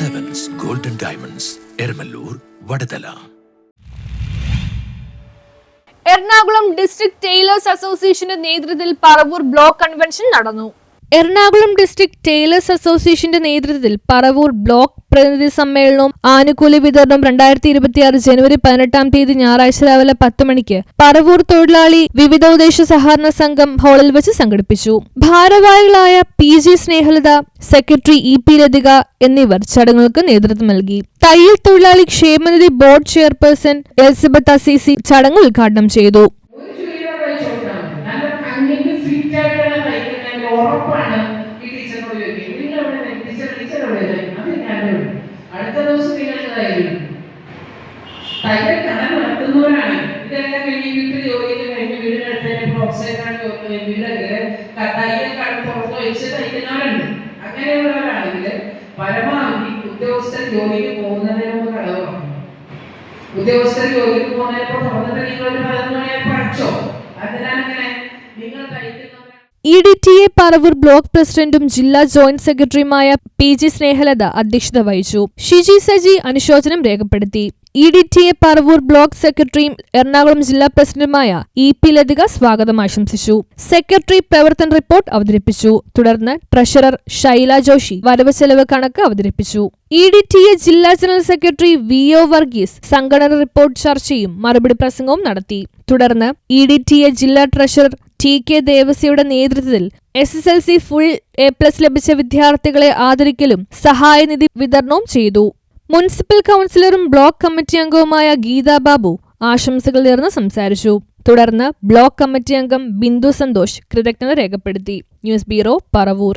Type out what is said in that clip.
Golden diamonds Eramallur Vadathala Ernakulam district tailors അസോസിയേഷന്റെ നേതൃത്വത്തിൽ Paravur block convention നടന്നു. എറണാകുളം ഡിസ്ട്രിക്ട് ടൈലേഴ്സ് അസോസിയേഷന്റെ നേതൃത്വത്തിൽ പറവൂർ ബ്ലോക്ക് പ്രതിനിധി സമ്മേളനവും ആനുകൂല്യ വിതരണവും രണ്ടായിരത്തി ഇരുപത്തിയാറ് ജനുവരി പതിനെട്ടാം തീയതി ഞായറാഴ്ച രാവിലെ പത്ത് മണിക്ക് പറവൂർ തൊഴിലാളി വിവിധോദ്ദേശ സഹകരണ സംഘം ഹാളിൽ വെച്ച് സംഘടിപ്പിച്ചു. ഭാരവാഹികളായ P G Snehalatha secretary E P Lathika എന്നിവർ ചടങ്ങുകൾക്ക് നേതൃത്വം നൽകി. തയ്യൽ തൊഴിലാളി ക്ഷേമനിധി ബോർഡ് ചെയർപേഴ്സൺ എലിസബത്ത് അസീസി ചടങ്ങ് ഉദ്ഘാടനം ചെയ്തു. ഉറപ്പാണ് ഈ ടീച്ചറിനോട് ചോദിക്കും നിങ്ങൾ എവിടെ ടീച്ചർ ടീച്ചർ എവിടെ അത് ഞാൻ അടുത്ത ദിവസം നിങ്ങൾക്ക് തയ്ക്കും തൈര കട നടത്തുന്നവരാണ്. ഇതെല്ലാം കഴിഞ്ഞ് വീട്ടിൽ ജോലിയൊക്കെ കഴിഞ്ഞ് വീടിനടുത്തന്നെ പ്രോത്സാഹനാണ് വീടൊക്കെ തയ്യൽ കട തുറന്നു വെച്ച് തയ്ക്കുന്നവരുണ്ട്. അങ്ങനെയുള്ളവരാണെങ്കിൽ പരമാവധി ഉദ്യോഗസ്ഥർ ജോലിക്ക് പോകുന്നതിന് മുമ്പ് കടവാണ്. ഉദ്യോഗസ്ഥർ ജോലിക്ക് പോകുന്നതിനെ തുറന്നിട്ട് നിങ്ങൾ ഒരു പതിനൊന്ന് മണിയായി പഠിച്ചോ അതിനാൽ അങ്ങനെ നിങ്ങൾ കഴിക്കുന്നവരെ E D T A Paravur block പ്രസിഡന്റും ജില്ലാ ജോയിന്റ് സെക്രട്ടറിയുമായ പി ജി സ്നേഹലത അധ്യക്ഷത വഹിച്ചു. ഷിജി സജി അനുശോചനം രേഖപ്പെടുത്തി. E D T A Paravur block സെക്രട്ടറിയും എറണാകുളം ജില്ലാ പ്രസിഡന്റുമായ ഇ പി ലതിക സ്വാഗതം ആശംസിച്ചു. സെക്രട്ടറി പ്രവർത്തന റിപ്പോർട്ട് അവതരിപ്പിച്ചു. തുടർന്ന് ട്രഷറർ ഷൈല ജോഷി വരവ് ചെലവ് കണക്ക് അവതരിപ്പിച്ചു. ഇ ഡി ടി എ ജില്ലാ general secretary V O Varghese സംഘടന റിപ്പോർട്ട് ചർച്ചയും മറുപടി പ്രസംഗവും നടത്തി. തുടർന്ന് ഇ ഡി ടി എ ജില്ലാ ട്രഷറർ ടി കെ ദേവസിയുടെ നേതൃത്വത്തിൽ S S L C full A plus ലഭിച്ച വിദ്യാർത്ഥികളെ ആദരിക്കലും സഹായനിധി വിതരണവും ചെയ്തു. മുനിസിപ്പൽ കൗൺസിലറും ബ്ലോക്ക് കമ്മിറ്റി അംഗവുമായ ഗീതാ ബാബു ആശംസകൾ നേർന്ന് സംസാരിച്ചു. തുടർന്ന് ബ്ലോക്ക് കമ്മിറ്റി അംഗം ബിന്ദു സന്തോഷ് കൃതജ്ഞത രേഖപ്പെടുത്തി. News bureau Paravur.